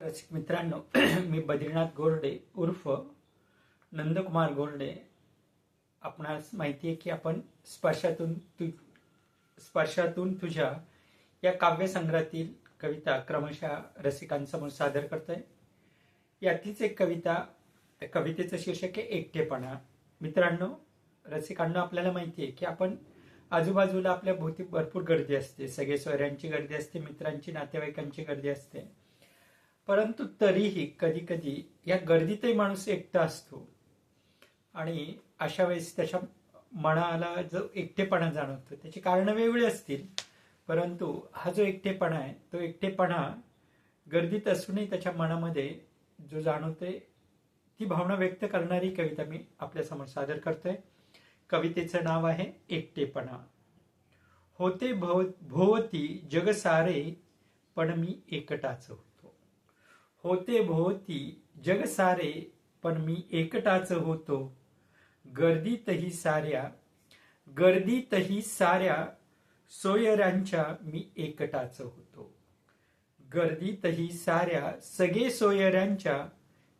रसिक मित्रांनो मी बद्रीनाथ गोरडे उर्फ नंदकुमार गोरडे. आपणास माहिती आहे की आपण स्पर्शातून तु स्पर्शातून तुझ्या या काव्यसंग्रहातील कविता क्रमशः रसिकांसमोर सादर करतोय. यातलीच एक कविता त्या कवितेचं शीर्षक आहे एकटेपणा. मित्रांनो रसिकांना आपल्याला माहिती आहे की आपण आजूबाजूला आपल्या भोवती भरपूर गर्दी असते. सगळे सोयऱ्यांची गर्दी असते मित्रांची नातेवाईकांची गर्दी असते. परंतु तरीही कधी कधी या गर्दीतही माणूस एकटा असतो. आणि अशा वेळेस त्याच्या मनाला जो एकटेपणा जाणवतो त्याची कारणं वेगळी असतील परंतु हा जो एकटेपणा आहे तो एकटेपणा गर्दीत असूनही त्याच्या मनामध्ये जो जाणवते ती भावना व्यक्त करणारी कविता मी आपल्यासमोर सादर करतोय. कवितेचं नाव आहे एकटेपणा. होते भोव भोवती जग सारे पण मी एकटाच. होते भोवती जग सारे पण मी एकटाच होतो. गर्दीतही साऱ्या गर्दीतही साऱ्या सोयऱ्यांच्या मी एकटाच होतो. गर्दीतही साऱ्या सगळे सोयऱ्यांच्या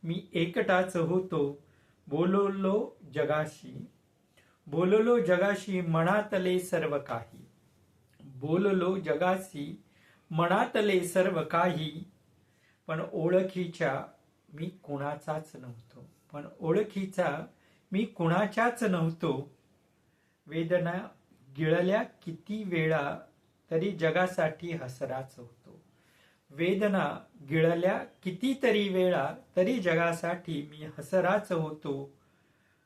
मी एकटाच होतो. बोललो जगाशी बोललो जगाशी मनातले सर्व काही. बोललो जगाशी मनातले सर्व काही पण ओळखीच्या मी कुणाचाच नव्हतो. पण ओळखीचा मी कुणाच्याच नव्हतो. वेदना गिळल्या किती वेळा तरी जगासाठी हसराच होतो. वेदना गिळल्या कितीतरी वेळा तरी जगासाठी मी हसराच होतो.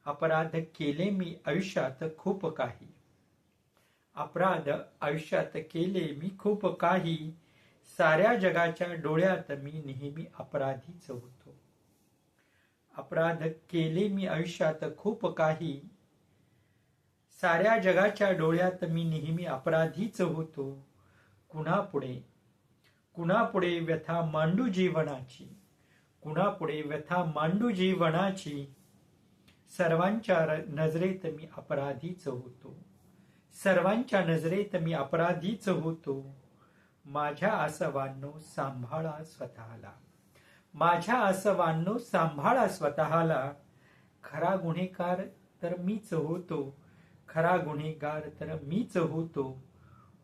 अपराध केले मी आयुष्यात खूप काही. अपराध आयुष्यात केले मी खूप काही. साऱ्या जगाच्या डोळ्यात मी नेहमी अपराधीच होतो अपराध केले मी आयुष्यात खूप काही. साऱ्या जगाच्या डोळ्यात मी नेहमी अपराधीच होतो कुणापुढे? कुणापुढे व्यथा मांडू जीवनाची? कुणापुढे व्यथा मांडू जीवनाची? सर्वांच्या नजरेत मी अपराधीच होतो सर्वांच्या नजरेत मी अपराधीच होतो माझ्या आसवांनो सांभाळा स्वतःला. माझ्या आसवांनो सांभाळा स्वतःला. खरा गुन्हेगार तर मीच होतो. खरा गुन्हेगार तर मीच होतो.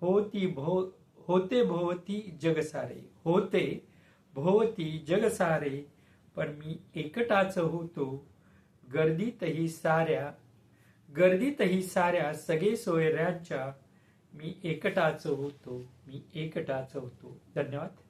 होती भो होते भोवती जग सारे होते भोवती जग सारे पण मी एकटाच होतो. गर्दीतही साऱ्या गर्दीतही साऱ्या सगळे सोयऱ्यांच्या मी एकटाच होतो मी एकटाच होतो. धन्यवाद.